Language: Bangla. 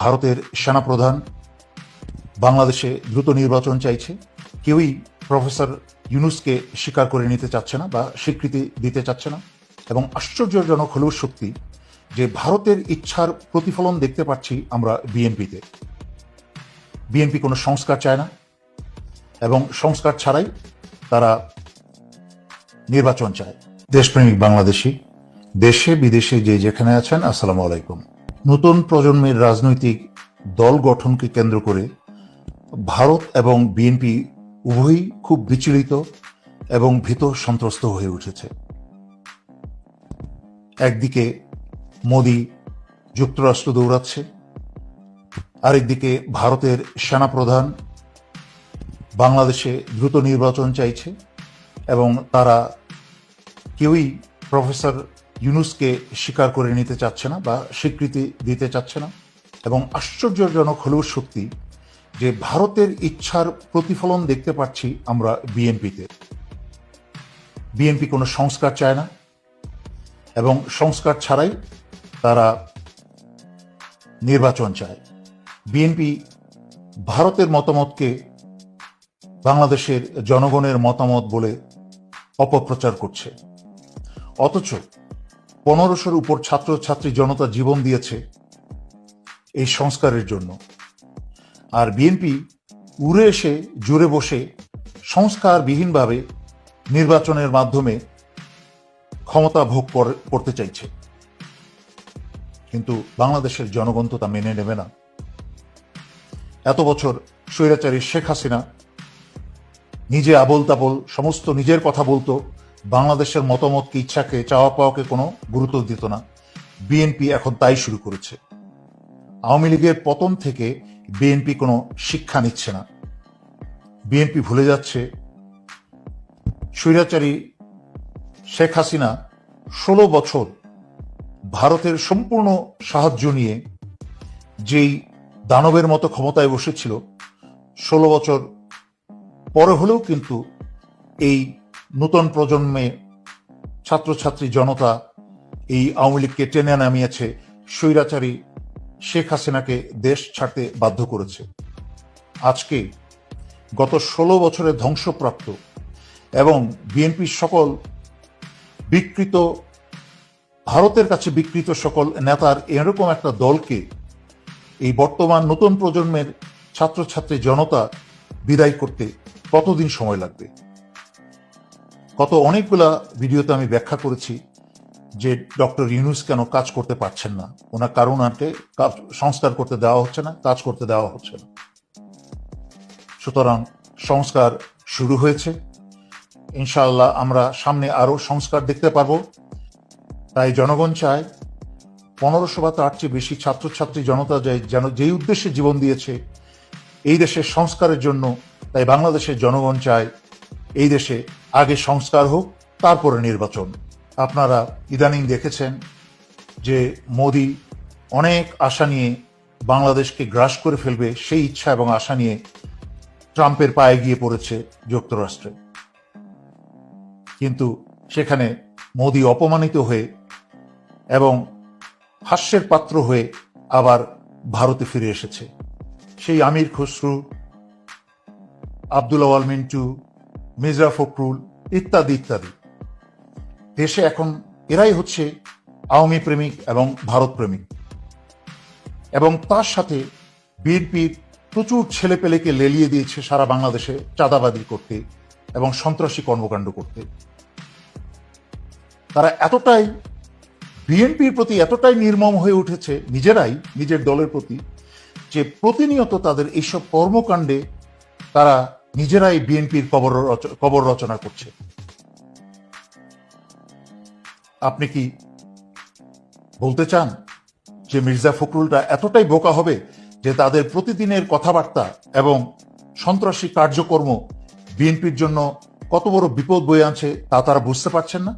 ভারতের সেনাপ্রধান বাংলাদেশে দ্রুত নির্বাচন চাইছে। কেউই প্রফেসর ইউনুসকে স্বীকার করে নিতে চাচ্ছে না বা স্বীকৃতি দিতে চাচ্ছে না। এবং আশ্চর্যজনক হলেও সত্যি যে ভারতের ইচ্ছার প্রতিফলন দেখতে পাচ্ছি আমরা বিএনপিতে। বিএনপি কোনো সংস্কার চায় না এবং সংস্কার ছাড়াই তারা নির্বাচন চায়। দেশপ্রেমিক বাংলাদেশি, দেশে বিদেশে যে যেখানে আছেন, আসসালামু আলাইকুম। নতুন প্রজন্মের রাজনৈতিক দল গঠনকে কেন্দ্র করে ভারত এবং বিএনপি উভয়ই খুব বিচলিত এবং ভীত সন্ত্রস্ত হয়ে উঠেছে। একদিকে মোদি যুক্তরাষ্ট্র দৌড়াচ্ছে, আরেকদিকে ভারতের সেনাপ্রধান বাংলাদেশে দ্রুত নির্বাচন চাইছে এবং তারা কেউই প্রফেসর ইউনুসকে স্বীকার করে নিতে চাচ্ছে না বা স্বীকৃতি দিতে চাচ্ছে না। এবং আশ্চর্যজনক হলেও সত্যি যে ভারতের ইচ্ছার প্রতিফলন দেখতে পাচ্ছি আমরা বিএনপিতে। বিএনপি কোনো সংস্কার চায় না এবং সংস্কার ছাড়াই তারা নির্বাচন চায়। বিএনপি ভারতের মতামতকে বাংলাদেশের জনগণের মতামত বলে অপপ্রচার করছে। অথচ পনেরোশোর উপর ছাত্রছাত্রী জনতা জীবন দিয়েছে এই সংস্কারের জন্য। আর বিএনপি উড়ে এসে, জুড়ে বসে সংস্কারবিহীনভাবে নির্বাচনের মাধ্যমে ক্ষমতা ভোগ কর- করতে চাইছে। কিন্তু বাংলাদেশের জনগণ তো তা মেনে নেবে না। এত বছর স্বৈরাচারী শেখ হাসিনা নিজে আবল তাবল সমস্ত নিজের কথা বলতো বাংলাদেশের মতামতকে ইচ্ছাকে চাওয়া পাওয়াকে কোনো গুরুত্ব দিত না। বিএনপি এখন তাই শুরু করেছে। আওয়ামী লীগের পতন থেকে বিএনপি কোনো শিক্ষা নিচ্ছে না। বিএনপি ভুলে যাচ্ছে। স্বৈরাচারী শেখ হাসিনা ষোলো বছর ভারতের সম্পূর্ণ সাহায্য নিয়ে যেই দানবের মতো ক্ষমতায় বসেছিল, ষোলো বছর পরে হলেও কিন্তু এই নতুন প্রজন্মে ছাত্রছাত্রী জনতা এই আওয়ামী লীগকে টেনে নামিয়েছে, স্বৈরাচারী শেখ হাসিনাকে দেশ ছাড়তে বাধ্য করেছে। আজকে গত ষোলো বছরে ধ্বংসপ্রাপ্ত এবং বিএনপির সকল বিকৃত, ভারতের কাছে বিকৃত সকল নেতার এরকম একটা দলকে এই বর্তমান নতুন প্রজন্মের ছাত্রছাত্রী জনতা বিদায় করতে কতদিন সময় লাগবে? গত অনেকগুলা ভিডিওতে আমি ব্যাখ্যা করেছি যে ডক্টর ইউনুস কেন কাজ করতে পারছেন না। ওনার কারণ কাজ, সংস্কার করতে দেওয়া হচ্ছে না, কাজ করতে দেওয়া হচ্ছে না। সুতরাং সংস্কার শুরু হয়েছে। ইনশাআল্লাহ আমরা সামনে আরও সংস্কার দেখতে পারব। তাই জনগণ চায় পনেরোশো বা তার চেয়ে বেশি ছাত্রছাত্রী জনতা যায় যেন যেই উদ্দেশ্যে জীবন দিয়েছে, এই দেশের সংস্কারের জন্য, তাই বাংলাদেশের জনগণ চায় এই দেশে আগে সংস্কার হোক, তারপরে নির্বাচন। আপনারা ইদানিং দেখেছেন যে মোদি অনেক আশা নিয়ে বাংলাদেশকে গ্রাস করে ফেলবে সেই ইচ্ছা এবং আশা নিয়ে ট্রাম্পের পায়ে গিয়ে পড়েছে যুক্তরাষ্ট্রে। কিন্তু সেখানে মোদি অপমানিত হয়ে এবং হাস্যের পাত্র হয়ে আবার ভারতে ফিরে এসেছে। সেই আমির খসরু, আব্দুল আওয়াল মিন্টু মির্জা ফখরুল ইত্যাদি ইত্যাদি। দেশে এখন এরাই হচ্ছে আওয়ামী প্রেমিক এবং ভারত প্রেমিক। এবং তার সাথে বিএনপির প্রচুর ছেলেপেলেকে লেলিয়ে দিয়েছে সারা বাংলাদেশে চাঁদাবাদি করতে এবং সন্ত্রাসী কর্মকাণ্ড করতে। তারা এতটাই বিএনপির প্রতি এতটাই নির্মম হয়ে উঠেছে, নিজেরাই নিজের দলের প্রতি, যে প্রতিনিয়ত তাদের এইসব কর্মকাণ্ডে তারা নিজেরাই বিএনপির কবর কবর রচনা করছে। আপনি কি বলতে চান যে মির্জা ফখরুলটা এতটাই বোকা হবে যে তাদের প্রতিদিনের কথাবার্তা এবং সন্ত্রাসী কার্যকর্ম বিএনপির জন্য কত বড় বিপদ বয়ে আনছে তা তারা বুঝতে পারছেন না?